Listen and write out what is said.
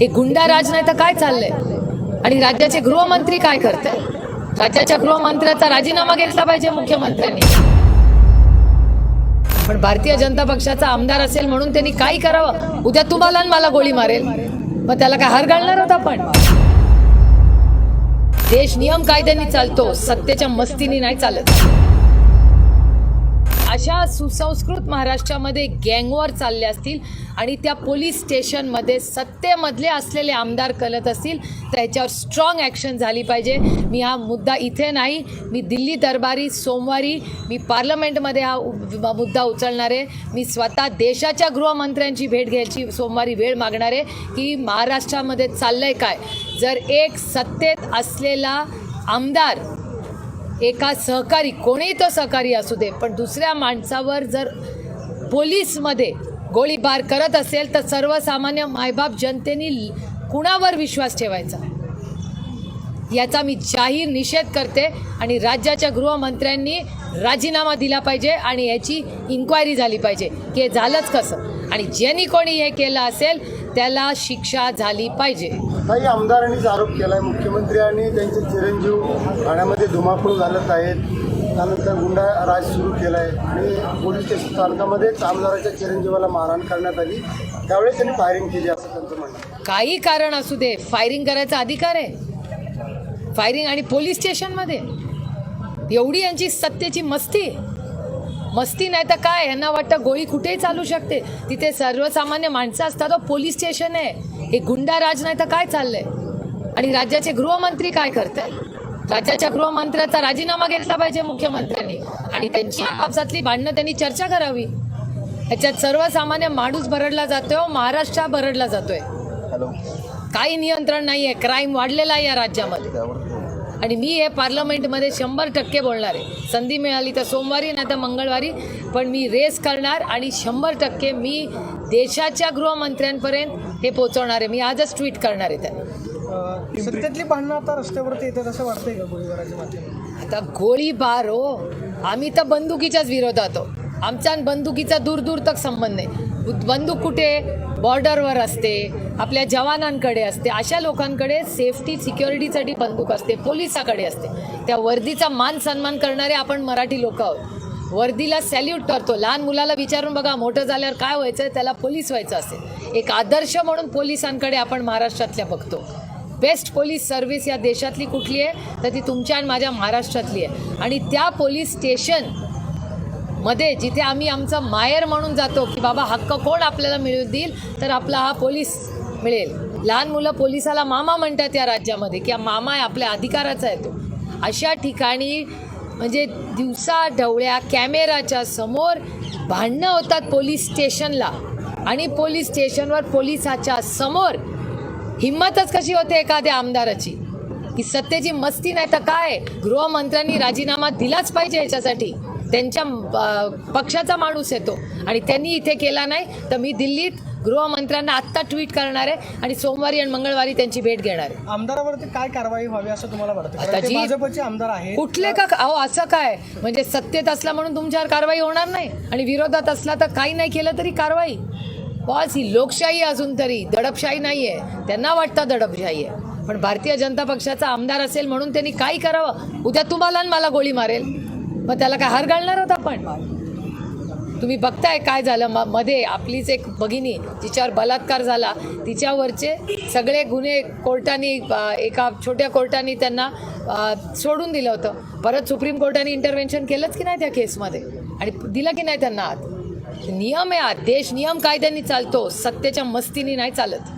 हे गुंडा राज नाही तर काय चाललंय? आणि राज्याचे गृहमंत्री काय करते राज्याच्या गृहमंत्र्याचा राजीनामा घेतला पाहिजे मुख्यमंत्र्यांनी. पण भारतीय जनता पक्षाचा आमदार असेल म्हणून त्यांनी काय करावं? उद्या तुम्हाला मला गोळी मारेल. मग त्याला काय हार घालणार होता आपण? देश नियम कायद्याने चालतो सत्तेच्या मस्तीने नाही चालत. अशा सुसंस्कृत महाराष्ट्रामध्ये गँगवॉर चालले असतील आणि त्या पोलीस स्टेशनमध्ये सत्तेमधले असलेले आमदार कलत असतील तर ह्याच्यावर स्ट्रॉंग ॲक्शन झाली पाहिजे. मी हा मुद्दा इथे नाही मी दिल्ली दरबारी सोमवारी मी पार्लमेंटमध्ये हा उ- मुद्दा उचलणार आहे. मी स्वतः देशाच्या गृहमंत्र्यांची भेट घ्यायची सोमवारी वेळ मागणार आहे की महाराष्ट्रामध्ये चाललं आहे काय? जर एक सत्तेत असलेला आमदार एका सहकारी कोणीही तो सहकारी असू दे पण दुसऱ्या माणसावर जर पोलीसमध्ये गोळीबार करत असेल तर सर्वसामान्य मायबाप जनतेने ल- कुणावर विश्वास ठेवायचा? याचा मी जाहीर निषेध करते आणि राज्याच्या गृहमंत्र्यांनी राजीनामा दिला पाहिजे आणि याची इन्क्वायरी झाली पाहिजे की हे झालंच कसं? आणि ज्यांनी कोणी हे केलं असेल त्याला शिक्षा झाली पाहिजे. काही आमदारांनीच आरोप केलाय. मुख्यमंत्री आणि त्यांचे चिरंजीव ठाण्यामध्ये धुमाकूळ घालत आहेत. त्यानंतर गुंडा राज सुरू केलाय. आणि पोलीस स्टेशन स्थानकामध्येच आमदाराच्या चिरंजीवाला मारहाण करण्यात आली. त्यावेळेस त्यांनी फायरिंग केली असं त्यांचं म्हणणं आहे. काही कारण असू दे. फायरिंग करायचा अधिकार आहे. फायरिंग आणि पोलीस स्टेशनमध्ये. एवढी यांची सत्तेची मस्ती. मस्ती नाही तर काय? यांना वाटतं गोळी कुठेही चालू शकते. तिथे सर्वसामान्य माणसं असतात पोलीस स्टेशन आहे. हे गुंडा राज नाही तर काय चाललंय? आणि राज्याचे गृहमंत्री काय करताय? राज्याच्या गृहमंत्र्याचा राजीनामा घेतला पाहिजे मुख्यमंत्र्यांनी. आणि त्यांची आपापसातली भांडणं त्यांनी चर्चा करावी. ह्याच्यात सर्वसामान्य माणूस भरडला जातोय महाराष्ट्र भरडला जातोय. काही नियंत्रण नाही आहे क्राईम वाढलेला आहे या राज्यामध्ये. आणि मी हे पार्लमेंटमध्ये शंभर टक्के बोलणार आहे. संधी मिळाली तर सोमवारी नाही तर मंगळवारी पण मी रेस करणार आणि शंभर टक्के मी देशाच्या गृहमंत्र्यांपर्यंत हे पोहोचवणार आहे. मी आजच ट्विट करणार आहे त्यांना. सत्तेतली भांडणं आता रस्त्यावरती येतात असं वाटतंय का गोळीबाराच्या माध्यमातून? आता गोळीबार हो. आम्ही तर बंदुकीच्याच विरोधात हो आमचा आणि बंदुकीचा दूर दूर तक संबंध नाही. बंदूक कुठे बॉर्डरवर असते आपल्या जवानांकडे असते अशा लोकांकडे सेफ्टी सिक्युरिटीसाठी बंदूक असते पोलिसाकडे असते. त्या वर्दीचा मान सन्मान करणारे आपण मराठी लोक आहोत. वर्दीला सॅल्यूट करतो. लहान मुलाला विचारून बघा मोठं झाल्यावर काय व्हायचं? आहे त्याला पोलीस व्हायचं असेल. एक आदर्श म्हणून पोलिसांकडे आपण महाराष्ट्रातल्या बघतो. बेस्ट पोलीस सर्व्हिस या देशातली कुठली आहे? तर ती तुमच्या आणि माझ्या महाराष्ट्रातली आहे. आणि त्या पोलीस स्टेशन मध्ये जिथे आम्ही आमचं मायर म्हणून जातो की बाबा हक्क कोण आपल्याला मिळवून देईल तर आपला हा पोलीस मिळेल. लहान मुलं पोलिसाला मामा म्हणतात या राज्यामध्ये की मामा आहे आपल्या अधिकाराचा आहे तो. अशा ठिकाणी म्हणजे दिवसा ढवळ्या कॅमेराच्या समोर भांडणं होतात पोलीस स्टेशनला. आणि पोलीस स्टेशनवर पोलिसाच्या समोर हिंमतच कशी होते एखाद्या आमदाराची? की सत्तेची मस्ती नाही तर काय? गृहमंत्र्यांनी राजीनामा दिलाच पाहिजे याच्यासाठी. त्यांच्या पक्षाचा माणूस येतो आणि त्यांनी इथे केला नाही तर मी दिल्लीत गृहमंत्र्यांना आत्ता ट्विट करणार आहे आणि सोमवारी आणि मंगळवारी त्यांची भेट घेणार आहे. आमदारावरती काय कारवाई व्हावी असं तुम्हाला वाटतं? भाजपचे आमदार आहेत. कुठले का अहो असं काय? म्हणजे सत्तेत असला म्हणून तुमच्यावर कारवाई होणार नाही. आणि विरोधात असला तर काही नाही केलं तरी कारवाई. बॉस ही लोकशाही आहे अजून तरी. दडपशाही नाही आहे त्यांना वाटतं दडपशाही आहे. पण भारतीय जनता पक्षाचा आमदार असेल म्हणून त्यांनी काय करावं? उद्या तुम्हाला मला गोळी मारेल. मग त्याला काय हार घालणार होता आपण? तुम्ही बघताय काय झालं. म मध्ये आपलीच एक भगिनी जिच्यावर बलात्कार झाला. तिच्यावरचे सगळे गुन्हे कोर्टाने एका छोट्या कोर्टाने त्यांना सोडून दिलं होतं. परत सुप्रीम कोर्टाने इंटरव्हेन्शन केलंच की नाही त्या केसमध्ये? आणि दिलं की नाही त्यांना आत? नियम आहे आत. देश नियम कायद्याने चालतो. सत्तेच्या मस्तीने नाही चालत.